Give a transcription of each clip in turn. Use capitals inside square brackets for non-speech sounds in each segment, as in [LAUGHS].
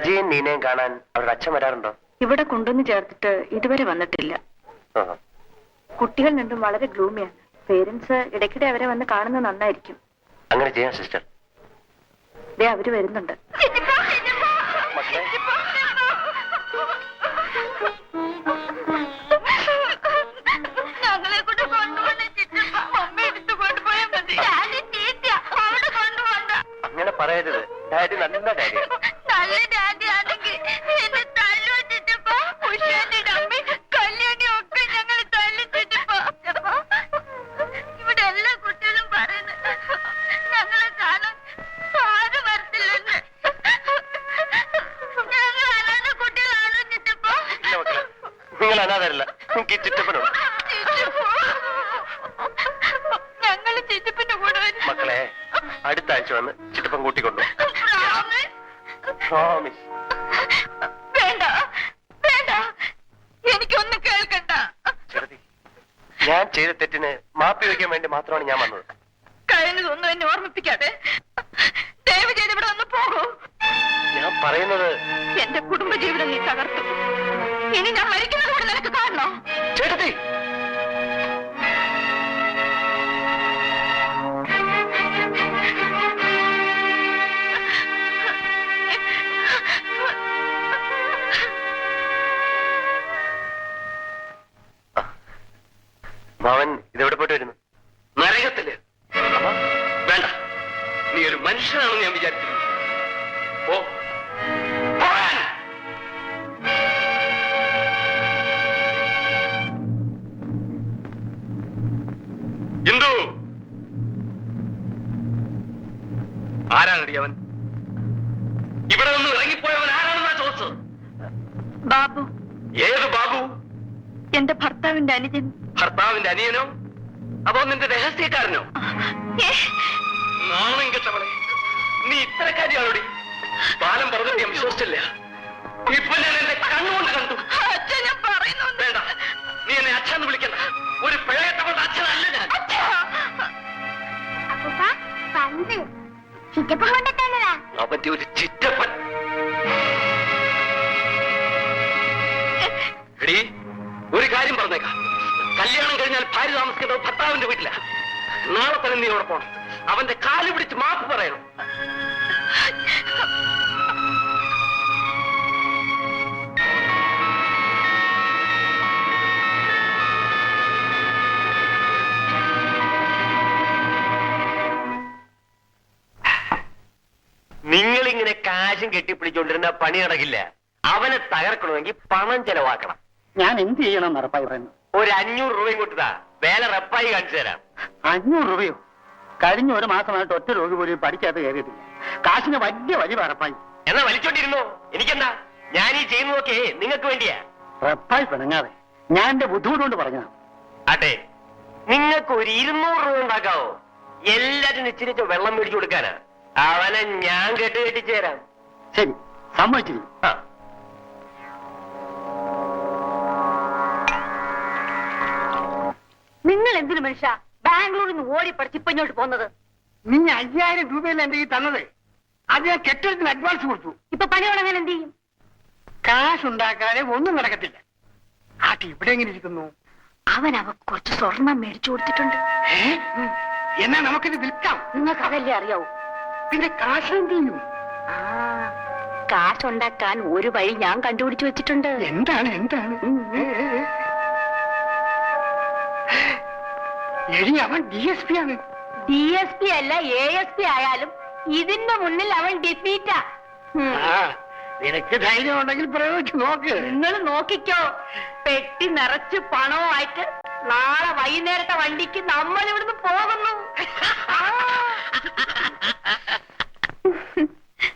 സജിയും നീനയും കാണാൻ അവരുടെ അച്ഛൻ വരാറുണ്ടോ? ഇവിടെ കൊണ്ടുവന്ന് ചേർത്തിട്ട് ഇതുവരെ വന്നിട്ടില്ല. കുട്ടികൾ രണ്ടും വളരെ ഗ്ലൂമിയാണ് പേരൻസ് ഇടയ്ക്കിടെ അവരെ വന്ന് കാണുന്നത് നന്നായിരിക്കും. അങ്ങനെ ചെയ്യാം സിസ്റ്റർ ദേ അവർ വരുന്നുണ്ട്. അങ്ങനെ പറയരുത്. ഡാഡി നല്ല ഡാഡിയാണ് നല്ല ഡാഡി ആണെങ്കിൽ എന്നെ മാത്രമാണ് ഞാൻ വന്നത്. അവൻ ഇവിടെ നിന്ന് ഇറങ്ങിപ്പോയവൻ ആരാണെന്നാ ചോദിച്ചത്? ബാബു. ഏത് ബാബു? എന്റെ ഭർത്താവിന്റെ അനുജൻ. ഭർത്താവിന്റെ അനിയനോ? അതോ നിന്റെ രഹസ്യക്കാരനോ? നാണം കെട്ടവളെ നീ ഇത്തരക്കാരിയാണോടി? ബാലം പറഞ്ഞത് ഞാൻ വിശ്വസിച്ചില്ല. ഇപ്പൊ ഞാൻ എന്റെ കണ്ണുകൊണ്ട് കണ്ടു. അച്ഛൻ ഞാൻ പറയുന്നു വേണ്ട നീ എന്നെ അച്ഛന്ന് വിളിക്കണ്ട. ഒരു പിഴയത്തവളുടെ ചിറ്റപ്പം കൊണ്ടെത്താനതാ. അവന്റെ ഒരു ചിറ്റപ്പൻ. എടീ ഒരു കാര്യം പറഞ്ഞേക്കാം. കല്യാണം കഴിഞ്ഞാൽ ഭാര്യ താമസിക്കുന്നത് ഭർത്താവിന്റെ വീട്ടില. നാളെ തന്നെ നീ അവിടെ പോണം. അവന്റെ കാൽ പിടിച്ച് മാപ്പ് പറയണം. നിങ്ങൾ ഇങ്ങനെ കാശും കെട്ടിപ്പിടിച്ചോണ്ടിരുന്ന പണി നടക്കില്ല. അവനെ തകർക്കണമെങ്കിൽ പണം ചെലവാക്കണം. ഞാൻ എന്ത് ചെയ്യണം നടപ്പായി പറയുന്നു ഒരു അഞ്ഞൂറ് രൂപയും കൊടുത്താ വേല റപ്പായി കാണിച്ചു തരാം. അഞ്ഞൂറ് രൂപയോ? കഴിഞ്ഞ ഒരു മാസമായിട്ട് ഒറ്റ രോഗി പോലും പഠിക്കാത്ത കയറിയിട്ടില്ല. കാശിന് വലിയ വലിയ പറപ്പായി എന്നാ വലിച്ചോണ്ടിരുന്നോ? എനിക്കെന്താ? ഞാൻ ഈ ചെയ്യുന്നതൊക്കെ നിങ്ങൾക്ക് വേണ്ടിയാ. റപ്പായി പിണങ്ങാതെ. ഞാൻ എന്റെ ബുദ്ധിമുട്ട് കൊണ്ട് പറഞ്ഞ ആട്ടെ നിങ്ങൾക്ക് ഒരു ഇരുന്നൂറ് രൂപ ഉണ്ടാക്കാവോ? എല്ലാരും നിശ്ചയിച്ച ഇച്ചിരി വെള്ളം മേടിച്ചു കൊടുക്കാനാ. അവനെ ഞാൻ കെട്ടി കെട്ടിച്ചു തരാം ശരി സമ്മതിച്ചു. ആ. നിങ്ങൾ എന്തിനു മനുഷ്യ? ബാംഗ്ലൂരിൽ നിന്ന് ഓടി പഠിച്ച് ഇപ്പൊ ഇങ്ങോട്ട് പോകുന്നത്? നീ അയ്യായിരം രൂപയല്ല എന്റെ ഈ തന്നത്? അത് ഞാൻ കെട്ടിടത്തിന് അഡ്വാൻസ് കൊടുത്തു. ഇപ്പൊ പണി തുടങ്ങാൻ എന്ത് ചെയ്യും? കാശ് ഉണ്ടാക്കാതെ ഒന്നും നടക്കത്തില്ല. ആട്ടി ഇവിടെ എങ്ങനെ ഇരിക്കുന്നു? അവൻ അവക്ക് കുറച്ച് സ്വർണം മേടിച്ചു കൊടുത്തിട്ടുണ്ട്. ഏ? എന്നാ നമുക്കിത് വിൽക്കാം. നിങ്ങൾക്ക് അതല്ലേ അറിയാവൂ? പിന്നെ കാശ് എന്ത് ചെയ്യും കാശുണ്ടാക്കാൻ ഒരു വഴി ഞാൻ കണ്ടുപിടിച്ചു വെച്ചിട്ടുണ്ട്. എന്താണ് എന്താണ്. എടി അവൻ ഡി എസ് പി ആണ്. ഡി എസ് പി അല്ല എ എസ് പി ആയാലും ഇതിന്റെ മുന്നിൽ അവൻ ഡിഫീറ്റാ നിനക്ക് ധൈര്യം ഉണ്ടെങ്കിൽ പ്രയോഗിച്ച് നോക്ക്. നിങ്ങൾ നോക്കിക്കോ പെട്ടി നിറച്ച് പണവുമായിട്ട് നാളെ വൈകുന്നേരത്തെ വണ്ടിക്ക് നമ്മൾ ഇവിടുന്ന് പോകുന്നു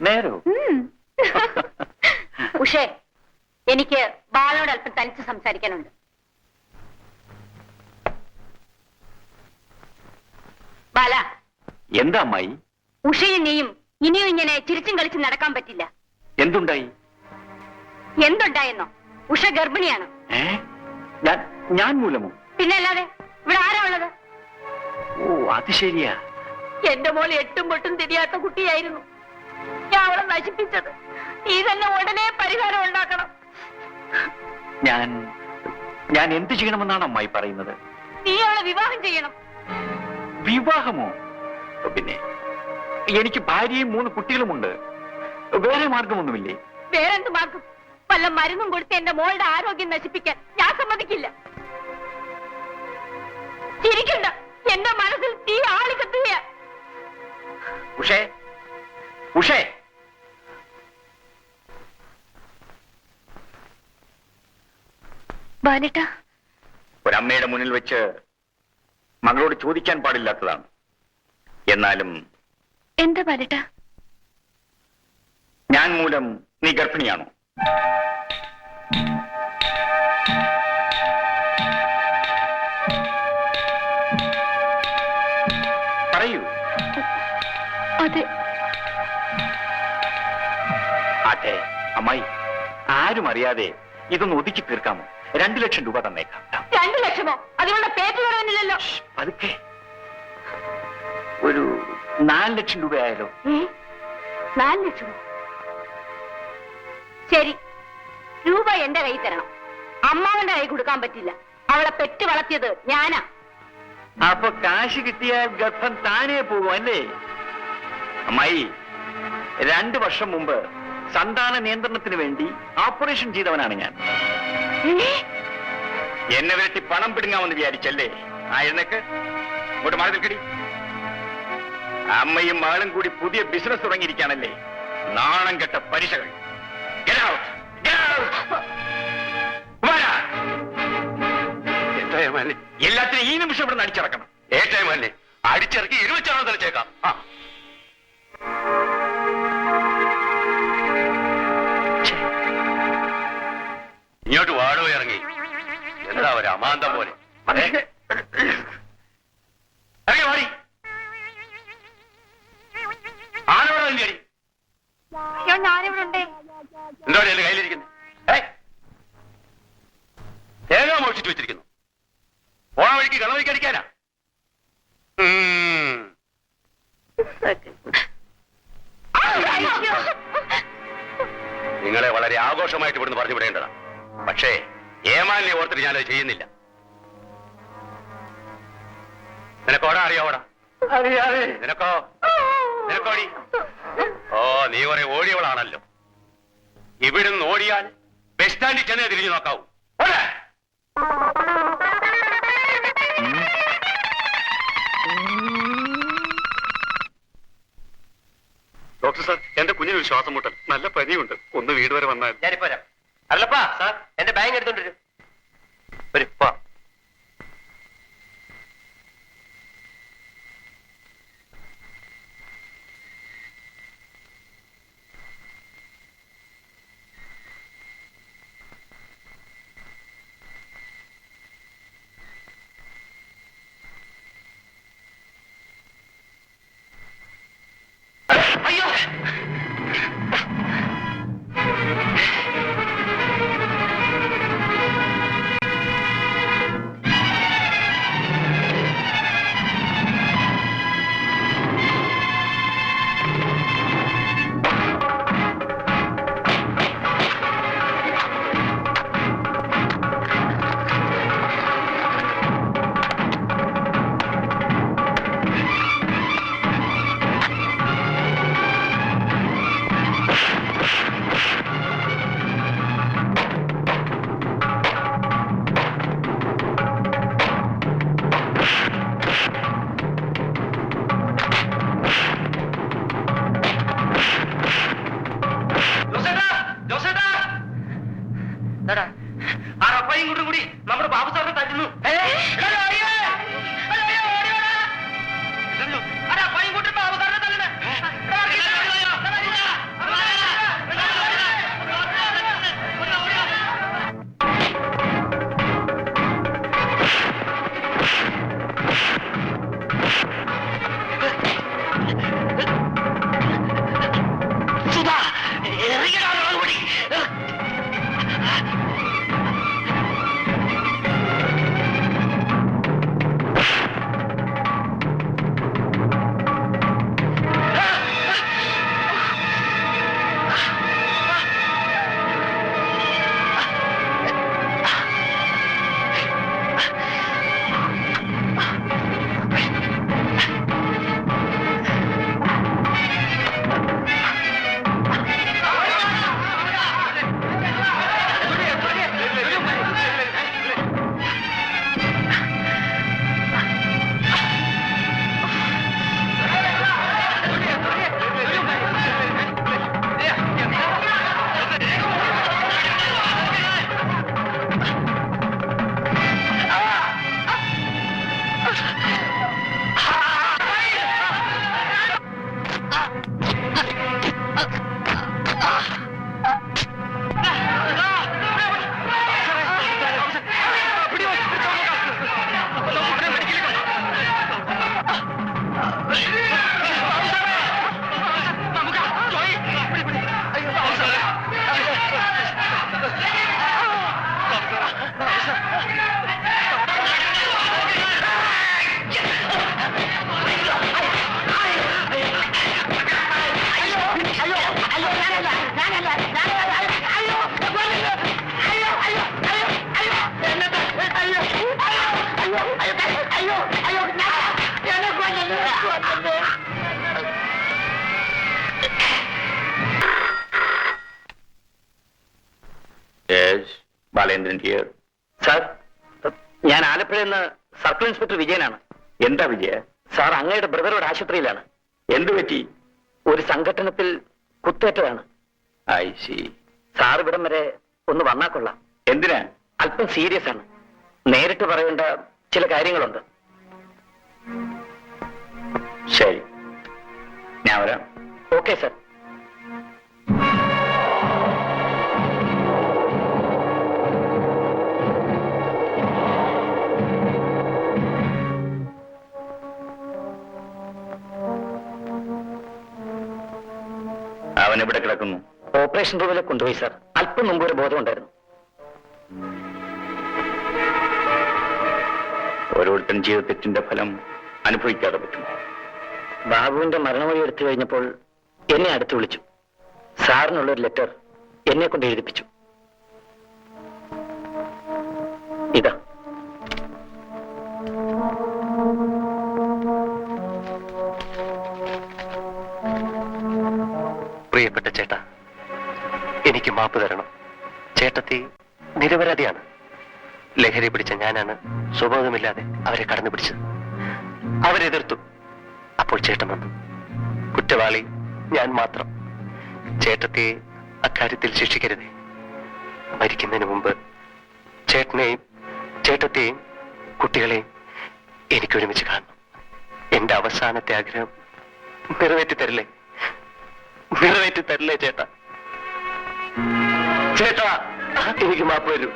നേരോ. [LAUGHS] ഉഷേ എനിക്ക് ബാലനോട് അല്പം തനിച്ച് സംസാരിക്കാനുണ്ട്. ബാല. എന്താ അമ്മായി? ഉഷയും നീയും ഇനിയും ഇങ്ങനെ ചിരിച്ചും കളിച്ചും നടക്കാൻ പറ്റില്ല. എന്തുണ്ടായി? എന്തുണ്ടായെന്നോ? ഉഷ ഗർഭിണിയാണ്. ഞാൻ മൂലമോ? പിന്നെ അല്ലാതെ ഇവിടെ ആരാ ഉള്ളത്? ഓ അത് ശരിയാ. എന്റെ മോൾ എട്ടും പൊട്ടും തിരിയാത്ത കുട്ടിയായിരുന്നു. ഞാൻ അവളെ നശിപ്പിച്ചത്. നീ തന്നെ ഉടനെ പരിഹാരം ഉണ്ടാക്കണം. ഞാൻ ഞാൻ എന്ത് ചെയ്യണമെന്നാണ് അമ്മായി പറയുന്നത്? നീ അവളെ വിവാഹം ചെയ്യണം. വിവാഹമോ? പിന്നെ എനിക്ക് ഭാര്യയും മൂന്ന് കുട്ടികളുമുണ്ട്. വേറെ മാർഗമൊന്നുമില്ലേ? വേറെന്ത് മാർഗം? വല്ല മരുന്നും കൊടുത്ത് എന്റെ മോളുടെ ആരോഗ്യം നശിപ്പിക്കാൻ ഞാൻ സമ്മതിക്കില്ല. ചിരിക്കണ്ട. എന്റെ മനസ്സിൽ തീ ആളിക്കത്തുകയാ ഉഷേ ഉഷേ. ബാലേട്ട. ഒരമ്മയുടെ മുന്നിൽ വെച്ച് മകളോട് ചോദിക്കാൻ പാടില്ലാത്തതാണ്. എന്നാലും എന്താ ബാലേട്ട? ഞാൻ മൂലം നീ ഗർഭിണിയാണോ? പറയൂ. അതെ. അതെ അമ്മായി. ആരും അറിയാതെ ഇതൊന്ന് ഒതുക്കി തീർക്കാമോ? രണ്ടു ലക്ഷം രൂപ തന്നേക്കാം. രണ്ടു ലക്ഷമോ? അതിനുള്ള പേറ്റ് കുറവന്നില്ലല്ലോ പതുക്കെ. ഒരു നാല് ലക്ഷം രൂപയായാലോ? ഏ? നാല് ലക്ഷമോ? ശരി. രൂപ എന്റെ കൈ തരണം. അമ്മാവന്റെ കൈ കൊടുക്കാൻ പറ്റില്ല. അവളെ പെറ്റ് വളർത്തിയത് ഞാനാ. അപ്പൊ കാശ് കിട്ടിയാൽ ഗർഭം താനേ പോകും അല്ലേ അമ്മായി രണ്ടു വർഷം മുമ്പ് സന്താന നിയന്ത്രണത്തിന് വേണ്ടി ഓപ്പറേഷൻ ചെയ്തവനാണ് ഞാൻ. എന്നെ? വിരട്ടി പണം പിടുങ്ങാമെന്ന് വിചാരിച്ചല്ലേ? ആ എഴുന്നേക്ക്. ഇങ്ങോട്ട് മാറി നിൽക്കടി. അമ്മയും മകളും കൂടി പുതിയ ബിസിനസ് തുടങ്ങിയിരിക്കുകയാണല്ലേ? നാണം കെട്ട പലിശകൾ. Get out! Get out! വാടാ. എല്ലാത്തിനും ഈ നിമിഷം ഇവിടെ അടിച്ചിറക്കണം. ഏറ്റമല്ലേ അടിച്ചിറക്കി ഇരുവച്ചാണോ തെളിച്ചേക്കാം ആ. ഇങ്ങോട്ട് വാടോ ഇറങ്ങി എന്താ ഒരു അമാന്തം പോലെ ഏ? നിനക്കോടി ഓ നീ കുറെ ഓടിയവളാണല്ലോ. ഇവിടുന്ന് ഓടിയാൽ ബസ് സ്റ്റാൻഡിൽ ചെന്നേ തിരിഞ്ഞു നോക്കാവൂ. ഡോക്ടർ സാർ എന്റെ കുഞ്ഞിന് ശ്വാസം മുട്ടൽ നല്ല പനിയുണ്ട്. ഒന്ന് വീട് വരെ വന്നാൽ. ഞാനിപ്പോ വരാം. അല്ലപ്പാ സാർ. എന്റെ ബാങ്ക് എടുത്തോണ്ടിരും ഒരു ബാലേന്ദ്രൻ ഹിയർ സാർ ഞാൻ ആലപ്പുഴയിൽ നിന്ന് സർക്കിൾ ഇൻസ്പെക്ടർ വിജയനാണ്. എന്താ വിജയ? സാർ അങ്ങയുടെ ബ്രദർ ഒരു ആശുപത്രിയിലാണ്. എന്ത് ഒരു സംഘടനത്തിൽ കുത്തേറ്റതാണ്. സാർ ഇവിടം വരെ ഒന്ന് വന്നാ കൊള്ളാം. എന്തിനാ? അല്പം സീരിയസ് ആണ്. നേരിട്ട് പറയേണ്ട ചില കാര്യങ്ങളുണ്ട്. ശരി. ഞാൻ വരാം. Okay sir. എവിടെ കിടക്കുന്നു? ഓപ്പറേഷൻ റൂമിലെ കൊണ്ടുപോയി സാർ. അല്പം മുമ്പ് ഒരു ബോധമുണ്ടായിരുന്നു ഓരോരുത്തരും ചെയ്ത തെറ്റിന്റെ ഫലം അനുഭവിക്കാതെ പറ്റും ബാബുവിന്റെ മരണമൊഴി എടുത്തു കഴിഞ്ഞപ്പോൾ എന്നെ അടുത്ത് വിളിച്ചു. സാറിനുള്ള ഒരു ലെറ്റർ എന്നെ കൊണ്ട് എഴുതിപ്പിച്ചു. ഇതാ. മാപ്പ് തരണം. ചേട്ടത്തി നിരപരാധിയാണ്. ലഹരി പിടിച്ച ഞാനാണ് സ്വബോധമില്ലാതെ അവരെ കടന്നു പിടിച്ചത്. അവരെതിർത്തു. അപ്പോൾ ചേട്ടൻ വന്നു. കുറ്റവാളി ഞാൻ മാത്രം. ചേട്ടത്തെ അക്കാര്യത്തിൽ ശിക്ഷിക്കരുതേ. മരിക്കുന്നതിന് മുമ്പ് ചേട്ടനെയും ചേട്ടത്തെയും കുട്ടികളെയും എനിക്ക് ഒരുമിച്ച് കാണണം. എന്റെ അവസാനത്തെ ആഗ്രഹം നിറവേറ്റി തരില്ലേ നിറവേറ്റി തരില്ലേ ചേട്ടാ? ചേട്ടാ എനിക്ക് മാപ്പ് വരൂ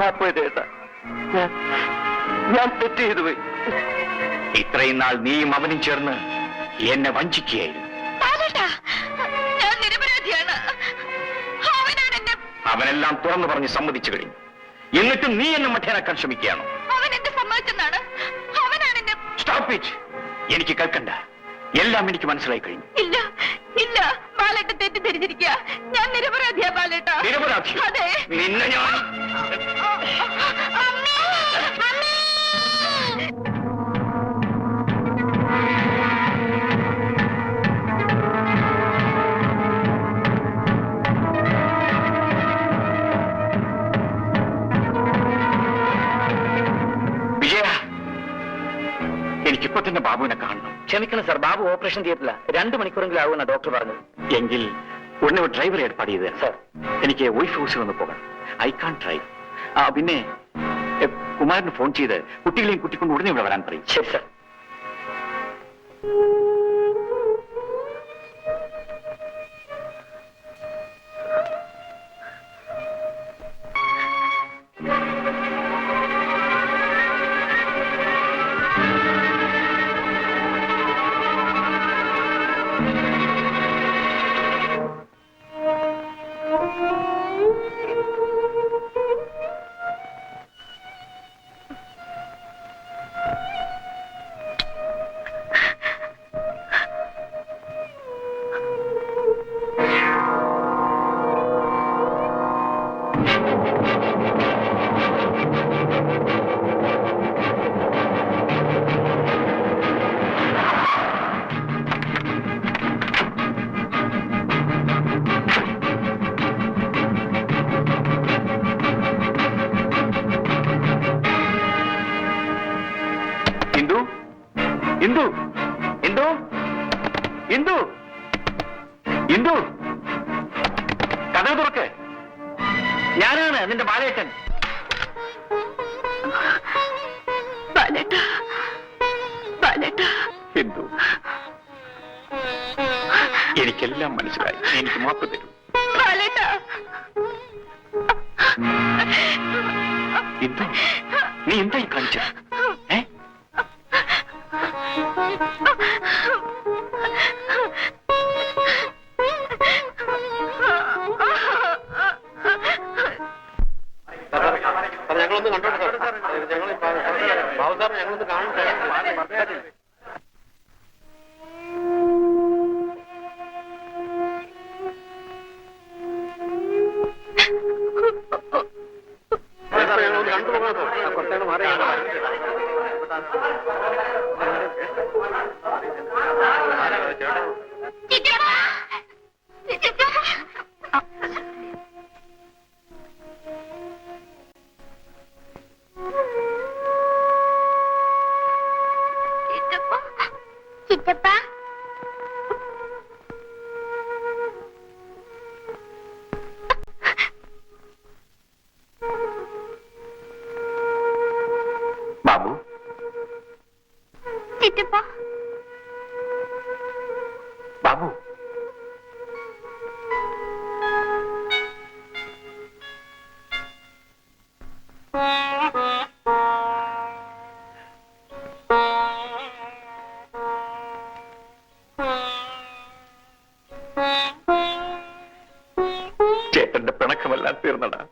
മാപ്പ് ചേട്ടാ. ഞാൻ തെറ്റ് ചെയ്തു പോയി. ഇത്രയും നാൾ നീയും അവനും ചേർന്ന് എന്നെ വഞ്ചിക്കുകയായിരുന്നു. അവനെല്ലാം തുറന്നു പറഞ്ഞ് സമ്മതിച്ചു കഴിഞ്ഞു. എന്നിട്ടും നീ എന്നെ മഠേനാക്കാൻ ശ്രമിക്കുകയാണോ? എനിക്ക് കേൾക്കണ്ട. എല്ലാം എനിക്ക് മനസ്സിലായി കഴിഞ്ഞു. ഇല്ല ഇല്ല. ബാലേട്ട തെറ്റിദ്ധരിച്ചിരിക്കുക. ഞാൻ നിരപരാധിയാ ബാലേട്ട. നിരപരാധി? അതെ. നിന്നെ ഞാൻ അമ്മേ! അമ്മേ! വിജയ എനിക്കിപ്പോ തന്നെ ബാബുവിനെ കാണണം. ക്ഷമിക്കണം സർ ബാബു ഓപ്പറേഷൻ തിയേറ്ററില്ല രണ്ടു മണിക്കൂറെങ്കിലും ആവുമെന്നാണ് ഡോക്ടർ പറഞ്ഞത്. എങ്കിൽ ഉടനെ ഒരു ഡ്രൈവറെ ഏർപ്പാട് ചെയ്ത്. സാർ. എനിക്ക് വൈഫ് ഹൗസിൽ ഒന്ന് പോകണം ഐ കാൺ ഡ്രൈവ് ആ പിന്നെ കുമാരന് ഫോൺ ചെയ്ത് കുട്ടികളെയും കുട്ടിക്കൊണ്ട് ഉടനെ ഇവിടെ വരാൻ പറയും. ശരി സാർ. ഇന്ദു. ഇന്ദു. ഇന്ദു. ഇന്ദു. കഥ തുറക്ക്. ഞാനാണ് നിന്റെ ബാലേട്ടൻ. ബാലേട്ട. ബാലേട്ട. എന്തു എനിക്കെല്ലാം മനസ്സിലായി. എനിക്ക് മാപ്പ് തരൂ. ബാലേട്ട. എന്തു നീ എന്തായി കാണിച്ചത്? Oh. [LAUGHS] പിണക്കമെല്ലാം തീർന്നടാ.